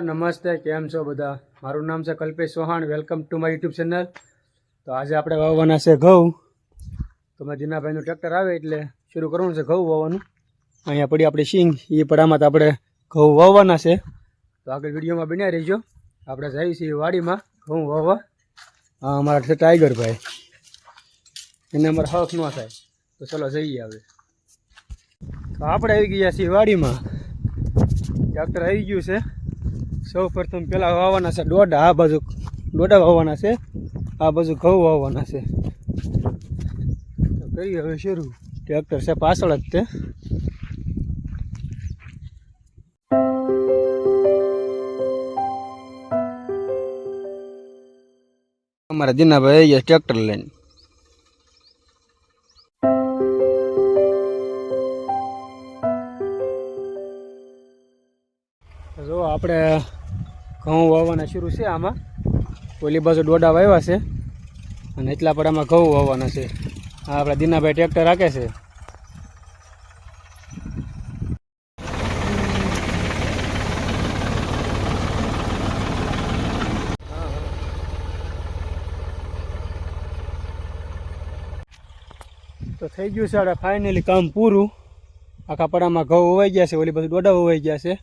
નમસ્તે, કેમ છો બધા? મારું નામ છે Kalpesh Chauhan, welcome to my YouTube channel. તો આજે આપણે વાવવાના છે ઘઉં. તો મેં જીનાભાઈનું ટ્રેક્ટર આવે એટલે શરૂ કરવાનું છે ઘઉં વાવવાનું. અહીંયા પડી આપણી સિંગ એ પડામાં તો આપણે ઘઉં વાવવાના છે. તો આગળ વિડીયોમાં બન્યા રહીજો. આપણે જઈએ છીએ વાડીમાં ઘઉં વાવવા. હા અમારા છે ટાઈગરભાઈ. એને અમારે હક ન થાય. તો ચલો જઈએ હવે. તો આપણે આવી ગયા છીએ વાડીમાં. ટ્રેક્ટર આવી ગયું છે. સૌ પ્રથમ પહેલાં વાવવાના છે દોઢા આ બાજુ દોઢા વાવવાના છે, આ બાજુ ઘઉં વાવવાના છે. તો કરીએ હવે શરૂ? ટ્રેક્ટર છે પાછળ જ તે. અમારા દીનાભાઈ ગયા ટ્રેક્ટર લઈને. જો આપણે ઘઉં વાવવાના શરૂ છે આમાં. ઓલી બાજુ ડોડા વાવ્યા છે અને એટલા પડામાં ઘઉં વાવવાના છે. આ આપણા દીનાભાઈ ટ્રેક્ટર રાખે છે. તો થઈ ગયું છે આપણે ફાઇનલી કામ પૂરું. આખા પડામાં ઘઉં વવાઈ ગયા છે, ઓલી બધું ડોડા વવાઈ ગયા છે.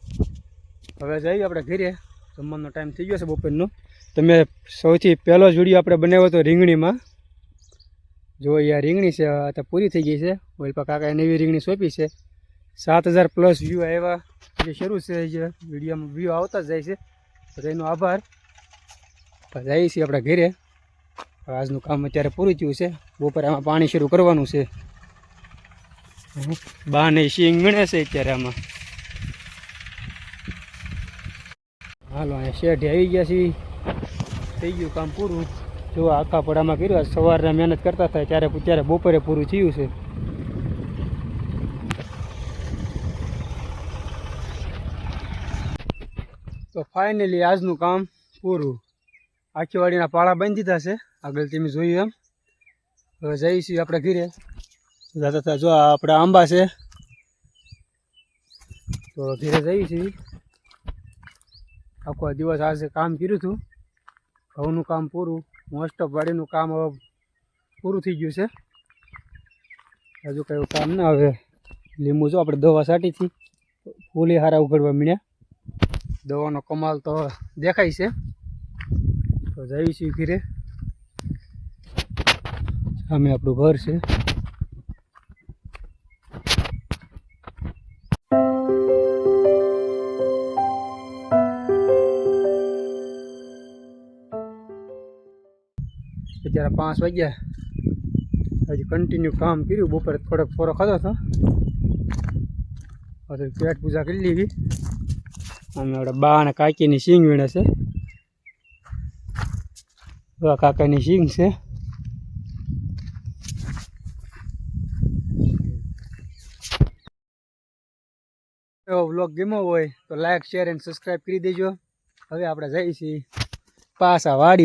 હવે જઈએ આપણે ઘરે. જમવાનો ટાઈમ થઈ ગયો છે બપોરનો. તમે સૌથી પહેલો જ વીડિયો આપણે બનાવ્યો હતો રીંગણીમાં. જો અહીંયા રીંગણી છે અત્યારે પૂરી થઈ ગઈ છે. ઓલપા કાકાએ નવી રીંગણી સોંપી છે. સાત હજાર પ્લસ વ્યૂ આવ્યા. જે શરૂ છે, જે વિડીયોમાં વ્યૂ આવતા જ જાય છે. એનો આભાર. જઈએ છીએ આપણા ઘરે. આજનું કામ અત્યારે પૂરું થયું છે. બપોરે આમાં પાણી શરૂ કરવાનું છે. બા ને સિંગ ગણે છે અત્યારે આમાં. હાલો અહીંયા શેઠે આવી ગયા છીએ. થઈ ગયું કામ પૂરું. જો આખા પડામાં કર્યું સવારના મહેનત કરતા હતા, ત્યારે ત્યારે બપોરે પૂરું થયું છે. તો ફાઇનલી આજનું કામ પૂરું. આખી વાડીના પાળા બંધ દીધા છે. આગળ તમે જોયું એમ. હવે છીએ આપણે ઘીરે. જતા જો આપણે આંબા છે. તો ઘીરે છીએ આખો દિવસ આજે કામ કર્યું હતું, ઘઉંનું કામ પૂરું મોસ્ટ ઓફ વાડીનું કામ હવે પૂરું થઈ ગયું છે. હજુ કયું કામ ના હવે લીંબુ જો આપણે દવા છાંટીથી ફૂલી હારા ઉઘડવા મળ્યા દવાનો કમાલ તો દેખાય છે. તો જઈશું ઘીરે. સામે આપણું ઘર છે. અત્યારે પાંચ વાગ્યા. હજી કન્ટિન્યુ કામ કર્યું. બપોરે થોડોક ફોરો ખાધો હતો. પછી પેટ પૂજા કરી લીધી. અને આપણે બા અને કાકીની સિંગ વીણે છે. બા કાકાની સિંગ છે. એવો વ્લોગ ગમ્યો હોય તો લાઈક, શેર એન્ડ સબસ્ક્રાઈબ કરી દેજો. હવે આપણે જઈએ છીએ પાછા વાડી